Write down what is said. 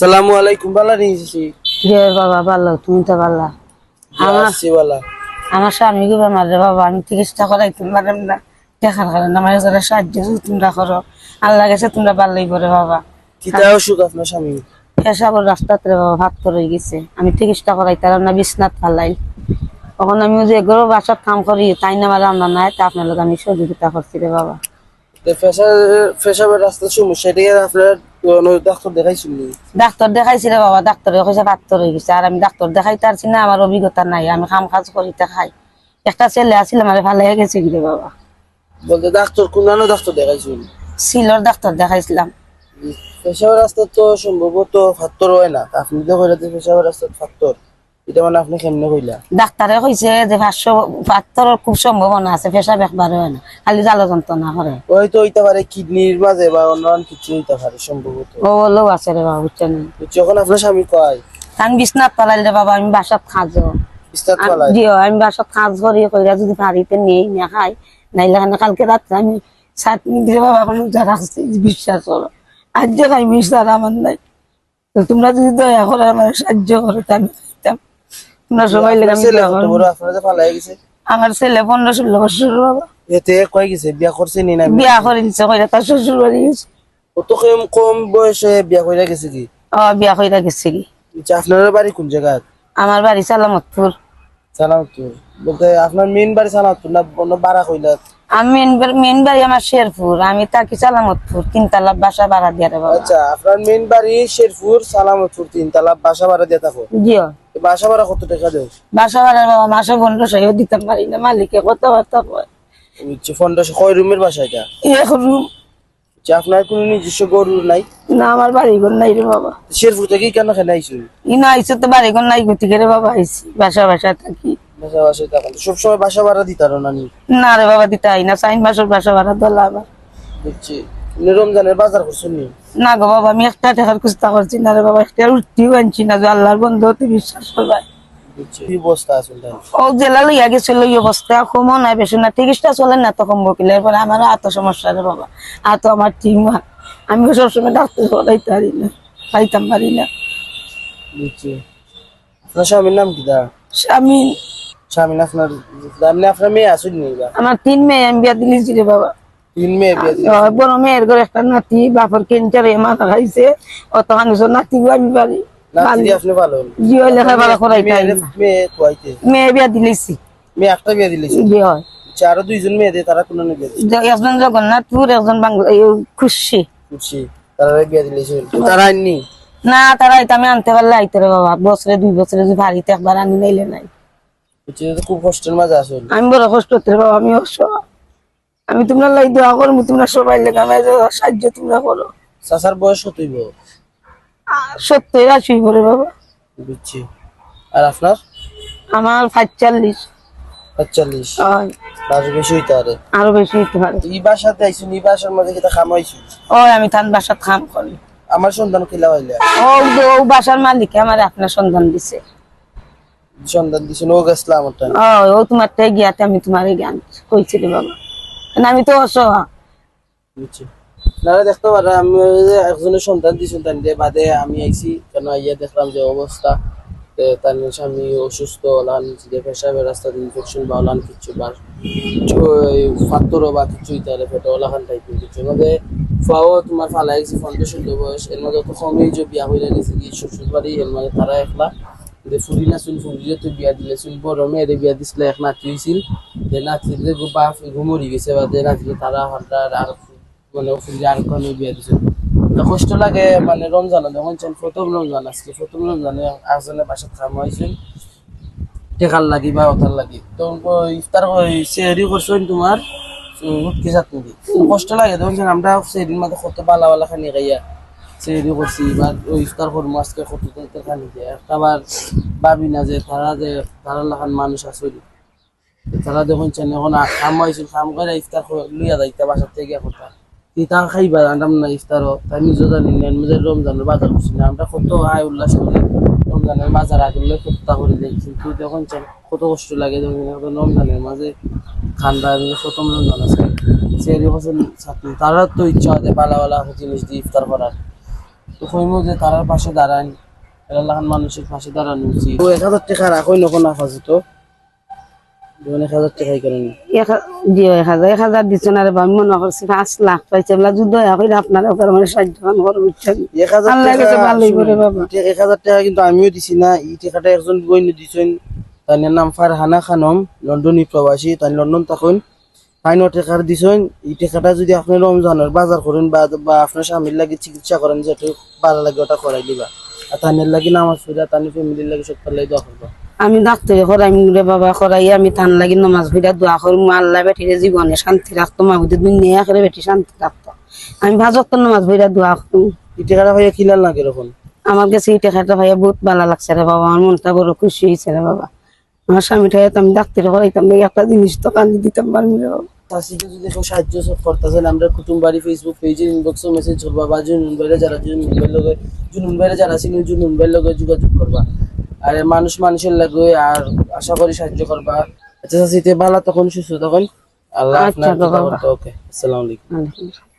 আসসালামু আলাইকুম বালা নিয়েছি রে বাবা ভালো। তুমি তো ভালো। আমার বালা আমার স্বামী কি বেমার রে বাবা আমি চিকিৎসা করাইতে পারলাম না। দেখার কারণে আমার যারা সাহায্য তোমরা করো। আল্লাহ গেছে তোমরা ভালোই করে বাবা। কিতা অসুখ আপনার স্বামী? পেশাবর রাস্তাতে বাবা ভাত রয়ে গেছে। আমি চিকিৎসা করাইতাম না বিছনাথ ফালাই। তখন আমি যে এগুলো বাসার কাম করি তাই না আমার রান্না নাই তা আপনার আমি সহযোগিতা করছি রে বাবা। ফেসাবের রাস্তার সমস্যা এটা আপনার ডাক্তার দেখাইছিল বাবা ডাক্তারে কইছে পাত্তর হয়ে গেছে। আর আমি ডাক্তার দেখাইতে পারছি না আমার অভিজ্ঞতা নাই। আমি কাম কাজ করিতে খাই। একটা ছেলে আছিল আমার ভালো হয়ে গেছে বাবা। বলতে ডাক্তার কোন ডাক্তার দেখাইছিল? সিলর ডাক্তার দেখাইছিলাম। ফেসাবের রাস্তা তো সম্ভবত ফাত্তর হয় না। আপনি তো রাস্তা ফাত্তর। এটা মানে আপনি কেমনে কইলা ডাক্তারে কইছে যে পাঁচশো পাত্তরের খুব সম্ভাবনা আছে পেশাব একবার হয় না। খালি জ্বালা যন্ত্রণা করে হয়তো হইতে পারে কিডনির মাঝে বা অন্যান্য কিছু হইতে পারে সম্ভবত ও বলেও আছে রে বাবা বুঝছেন যখন আপনার স্বামী কয়। আমি বিছনাথ পালাইল রে বাবা আমি বাসাত খাজো বিস্তার আমি- পালায় আমি বাসাত খাজ করি কইরা যদি বাড়িতে নেই না খাই নাইলে কালকে রাত্রে আমি বাবা কোনো বিশ্বাস করো আজ যে খাই মিস্টার আমার নাই। তোমরা যদি দয়া করে আমার সাহায্য করো তা সবাই লেগে আমার ছেলে পনেরো ষোলো বছর বাবা এতে কয় গেছে? বিয়া করছে নি না বিয়া করে দিচ্ছে কইরা তার শ্বশুর বাড়ি গেছে। কত কম কম বয়সে বিয়া কইরা গেছে কি? ও বিয়া কইরা গেছে কি। আচ্ছা, আপনার বাড়ি কোন জায়গা আমার বাড়ি সালামতপুর। সালামপুর বলতে আপনার মেন বাড়ি সালামপুর না অন্য বাড়া কইলা? আমি মেন বাড়ি বাড়ি আমার শেরপুর। আমি থাকি সালামতপুর তিনতলা বাসা ভাড়া দিয়ে আচ্ছা আপনার মেন বাড়ি শেরপুর সালামপুর তিনতলা বাসা ভাড়া দিয়ে থাকো। জিও বাসা ভাড়া কত টাকা দেও বাসা ভাড়া বাবা মাসে পনেরোশো দিতাম পারি না মালিকে কথাবার্তা কয়। বুঝছি ফন্ডাস কয় রুমের বাসা এটা? room আচ্ছা, আপনার কোনো নিজস্ব গরু নাই? না আমার বাড়ি ঘর নাই রে বাবা। শেরপুর থেকে কেন খেলে আইসুন ইনো আইসে তো বাড়ি ঘর নাই গতি রে বাবা আইসি বাসা বাসা থাকি। বাসা থাকেন। সবসময় বাসা ভাড়া দিতারো না নি? না রে বাবা দিতে আই না চাইন মাসের বাসা ভাড়া দলা আবার বুঝছি রমজানের বাজার না? গো বাবা আমি একটা টাকার কুস্তা করছি না রে বাবা একটা উঠিও আনছি না আল্লাহর বন্ধু তুই বিশ্বাস করবা? বুঝছি। কি বস্তা আছে তাই ও জেলা লইয়া গেছিল ওই অবস্থা কমও নাই বেশি চলে না তো কম বকিলে এরপরে আমার এত সমস্যা রে বাবা এত আমার ঠিক আমি সবসময় ডাক্তার করাইতে পারি না পাইতাম পারি না। বুঝছি। আপনার স্বামীর নাম কি দা? স্বামী। স্বামী আপনার আপনার মেয়ে আসুন আমার তিন মেয়ে আমি বিয়া দিয়েছি রে বাবা। তিন মেয়ে বড় মেয়ের ঘরে একটা নাতি বাপর কেঞ্চার এ মাথা খাইছে। অত মানুষ নাতি আমি পারি। মেয়ে বিয়া দিলেছি। মেয়ে একটা বিয়ে দিলেছে। হয়। আরও দুইজন মেয়ে দিয়ে তারা কোনো একজন জগন্নাথপুর একজন বাংলা এই খুশি। বুঝছি তারা বিয়ে দিলেছে। তারা আননি? না তারা এটা আমি আনতে পারলে আইতে রে বাবা। বছরে দুই বছরে যদি বাড়িতে একবার আনি নাইলে নাই। খুব কষ্টের মাঝে আসল। আমি বড় কষ্ট বাবা আমি অসহায়। আমি তোমরা লাই দোয়া করব তোমরা সবাই লেগে আমার যে সাহায্য তোমরা করো। চাচার বয়স কতইব সত্যি আসি করে বাবা। বুঝছি। আর আপনার? আমার পাঁচচল্লিশ পাঁচচল্লিশ হয়। আরও বেশি হইতে পারে। আরও বেশি হইতে পারে। এই বাসাতে আইসুন এই বাসার মাঝে কিতা খামাইছু ওই আমি তার বাসার খাম করি। আমার সন্তান কিলা হইলে? ও ও বাসার মালিক আমার আপনার সন্ধান দিছে। সন্তান দিছেন ও গেছলা আমার ও ও তোমার থেকে গিয়াতে আমি তোমার জ্ঞান। কইছিল বাবা। আমি তো অসহায় বুঝছি। না দেখতে পারে আমি একজনের সন্তান দিছেন তার দিয়ে বাদে আমি আইছি, কেন আইয়া দেখলাম যে অবস্থা। তার স্বামী অসুস্থ, লান যে পেশাবের রাস্তাতে ইনফেকশন বা লান কিছু বা ফাত্তর বা কিছু ইতারে পেটে ওলাখান টাইপের কিছু। মধ্যে ফাও তোমার বয়স, এর মধ্যে তো কমই এর মানে তারা একলা। যে ফুরি না চুল ফুরি তো বিয়া দিলে, চুল বড় মেয়েরে বিয়া দিছিল, এক নাতি হয়েছিল যে নাতি যে বাপ ঘুমরি গেছে বা যে নাতি তারা হঠাৎ আর মানে ফুরি আর কোনো বিয়া দিছিল কষ্ট লাগে মানে রমজান যখন চান প্রথম রমজান আজকে প্রথম রমজানে একজনের বাসা খাওয়া হয়েছিল টেকার লাগি বা ওটার লাগি। তো ইফতার সেহরি করছেন তোমার কষ্ট লাগে তখন আমরা সেহরির মধ্যে কত বালা বালা খানি খাইয়া। সেহরি করছি, বা ওই ইফতার করব আজকে কত খানি ভাবি না যে তারা যে তারা লাখান মানুষ আসল তারা যখন চান এখন কাম হয়েছিল, কাম করে ইফতার লইয়া যাইতা বাসার থেকে কথা তিতা খাইবা আনলাম না ইফতারও, তাই নিজে জানি না রমজানের বাজার করছি না। আমরা কত আয় উল্লাস করি, রমজানের বাজার আগলে কতটা করে দেয় কিন্তু কত কষ্ট লাগে যখন রমজানের মাঝে এমনি প্রথম রমজান আছে। ছাত্রী তারা তো ইচ্ছা আছে পালা পালা জিনিস দিয়ে ইফতার করার। তো কইমো যে তারার পাশে দাঁড়ান এরা লাগান মানুষের পাশে দাঁড়ানো উচিত। তো এক হাজার টাকা রাখো নখন যেমন এক হাজার টাকাই করেন। এক হা- এক হাজার এক হাজার দিচ্ছেন আরে আমি মনে করছি পাঁচ লাখ পাইছে বলে যদি দয়া করে আপনার ওপরে মানে সাহায্য এক হাজার আল্লাহ টাকা ভালোই করে বাবা। এক হাজার টাকা কিন্তু আমিও দিছি না এই টাকাটা একজন বইন দিছেন। তার নাম ফারহানা খানম লন্ডনী প্রবাসী তাই লন্ডন থাকুন তাই ন টাকার দিছেন এই টাকাটা যদি আপনি রমজানের বাজার করেন বা আপনার স্বামীর লাগে চিকিৎসা করেন যেটা ভালো লাগে ওটা করাই দিবা। আর তানের লাগি নামাজ পড়া তানি ফ্যামিলির লাগে সব পাল্লাই দোয়া করবা। আমি ডাক্তারি করাই রে বাবা করাই আমি তান লাগি নমাজ ভিড়া দোয়া করব আল্লাহ বেটিরে জীবনে শান্তি রাখতো মা বুঝি দুনিয়া করে বেটি শান্তি রাখতো। আমি ভাজক নমাজ ভিড়া দোয়া করব এই টাকাটা ভাইয়া কিলার লাগে এরকম? আমার কাছে এই টাকাটা ভাইয়া বহুত ভালো লাগছে রে বাবা আমার মনটা বড় খুশি হয়েছে রে বাবা। আমার স্বামীটা তো আমি ডাক্তারি করাইতাম একটা জিনিস তো কান্দি দিতাম পারবি যদি কেউ সাহায্য আমরা কুটুম বাড়ি ফেসবুক পেজে ইনবক্সে মেসেজ করবা বা জুনুন যারা জুনুন ভাইয়ের লগে জুনুন বাইরে যারা আছেন জুনুন ভাইয়ের লগে যোগাযোগ করবা। আর মানুষ মানুষের লাগে আর আশা করি সাহায্য করবা। আচ্ছা ভালো তখন সুস্থ তখন আল্লাহ আচ্ছা, আপনার ওকে আসসালামু আলাইকুম। আলহামদুলিল্লাহ।